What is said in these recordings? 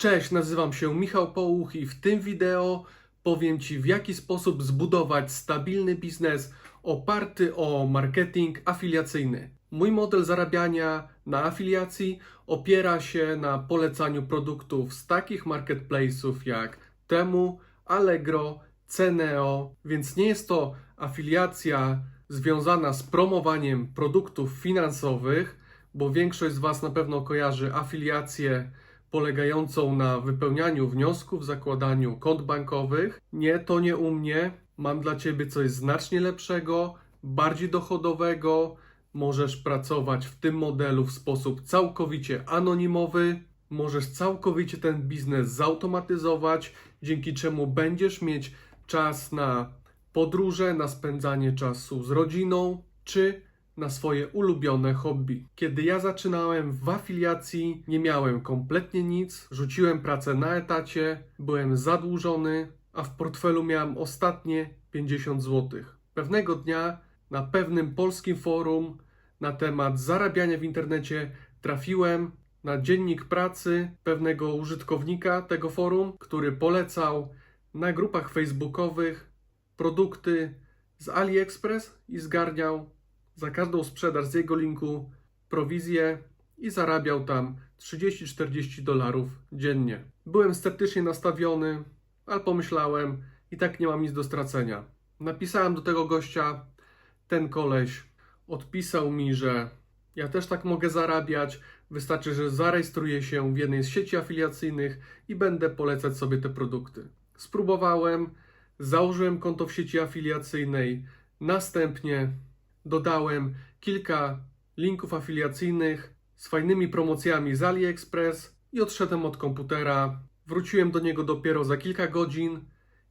Cześć, nazywam się Michał Połuch i w tym wideo powiem Ci w jaki sposób zbudować stabilny biznes oparty o marketing afiliacyjny. Mój model zarabiania na afiliacji opiera się na polecaniu produktów z takich marketplace'ów jak Temu, Allegro, Ceneo, więc nie jest to afiliacja związana z promowaniem produktów finansowych, bo większość z Was na pewno kojarzy afiliację polegającą na wypełnianiu wniosków, zakładaniu kont bankowych. Nie, to nie u mnie. Mam dla Ciebie coś znacznie lepszego, bardziej dochodowego. Możesz pracować w tym modelu w sposób całkowicie anonimowy. Możesz całkowicie ten biznes zautomatyzować, dzięki czemu będziesz mieć czas na podróże, na spędzanie czasu z rodziną czy na swoje ulubione hobby. Kiedy ja zaczynałem w afiliacji, nie miałem kompletnie nic, rzuciłem pracę na etacie, byłem zadłużony, a w portfelu miałem ostatnie 50 zł. Pewnego dnia na pewnym polskim forum na temat zarabiania w internecie trafiłem na dziennik pracy pewnego użytkownika tego forum, który polecał na grupach facebookowych produkty z AliExpress i zgarniał za każdą sprzedaż z jego linku prowizję i zarabiał tam 30-40 dolarów dziennie. Byłem sceptycznie nastawiony, ale pomyślałem, i tak nie mam nic do stracenia. Napisałem do tego gościa, ten koleś odpisał mi, że ja też tak mogę zarabiać, wystarczy, że zarejestruję się w jednej z sieci afiliacyjnych i będę polecać sobie te produkty. Spróbowałem, założyłem konto w sieci afiliacyjnej, następnie dodałem kilka linków afiliacyjnych z fajnymi promocjami z AliExpress i odszedłem od komputera. Wróciłem do niego dopiero za kilka godzin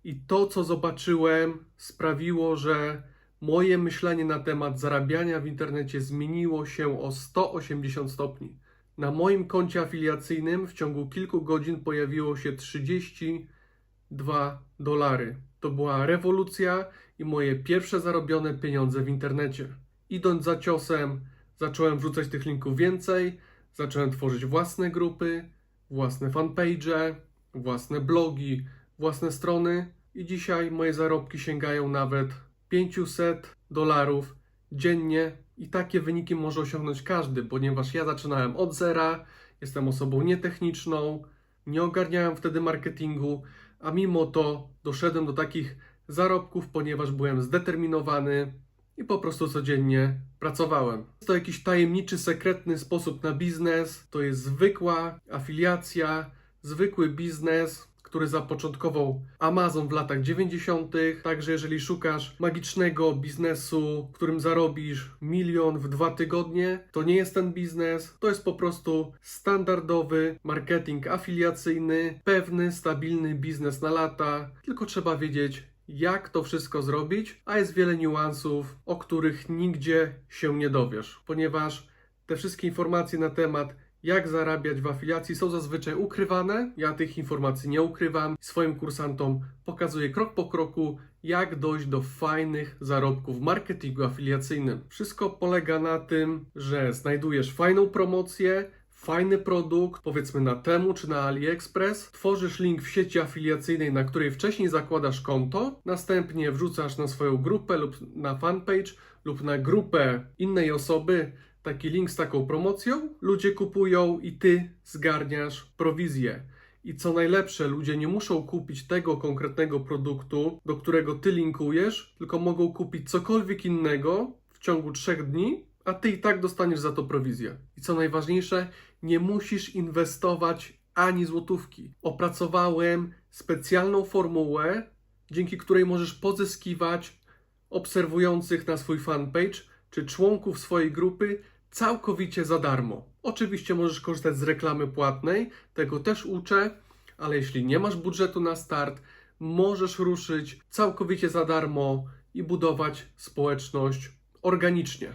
i to, co zobaczyłem, sprawiło, że moje myślenie na temat zarabiania w internecie zmieniło się o 180 stopni. Na moim koncie afiliacyjnym w ciągu kilku godzin pojawiło się 32 dolary. To była rewolucja i moje pierwsze zarobione pieniądze w internecie. Idąc za ciosem, zacząłem wrzucać tych linków więcej, zacząłem tworzyć własne grupy, własne fanpage, własne blogi, własne strony i dzisiaj moje zarobki sięgają nawet 500 dolarów dziennie i takie wyniki może osiągnąć każdy, ponieważ ja zaczynałem od zera, jestem osobą nietechniczną, nie ogarniałem wtedy marketingu, a mimo to doszedłem do takich zarobków, ponieważ byłem zdeterminowany i po prostu codziennie pracowałem. Jest to jakiś tajemniczy, sekretny sposób na biznes, to jest zwykła afiliacja, zwykły biznes, który zapoczątkował Amazon w latach 90. Także jeżeli szukasz magicznego biznesu, w którym zarobisz milion w dwa tygodnie, to nie jest ten biznes. To jest po prostu standardowy marketing afiliacyjny, pewny, stabilny biznes na lata. Tylko trzeba wiedzieć, jak to wszystko zrobić, a jest wiele niuansów, o których nigdzie się nie dowiesz, ponieważ te wszystkie informacje na temat jak zarabiać w afiliacji są zazwyczaj ukrywane. Ja tych informacji nie ukrywam. Swoim kursantom pokazuję krok po kroku, jak dojść do fajnych zarobków w marketingu afiliacyjnym. Wszystko polega na tym, że znajdujesz fajną promocję, fajny produkt, powiedzmy na Temu czy na AliExpress, tworzysz link w sieci afiliacyjnej, na której wcześniej zakładasz konto, następnie wrzucasz na swoją grupę lub na fanpage lub na grupę innej osoby taki link z taką promocją, ludzie kupują i ty zgarniasz prowizję. I co najlepsze, ludzie nie muszą kupić tego konkretnego produktu, do którego ty linkujesz, tylko mogą kupić cokolwiek innego w ciągu trzech dni, a ty i tak dostaniesz za to prowizję. I co najważniejsze, nie musisz inwestować ani złotówki. Opracowałem specjalną formułę, dzięki której możesz pozyskiwać obserwujących na swój fanpage czy członków swojej grupy całkowicie za darmo. Oczywiście możesz korzystać z reklamy płatnej, tego też uczę, ale jeśli nie masz budżetu na start, możesz ruszyć całkowicie za darmo i budować społeczność organicznie.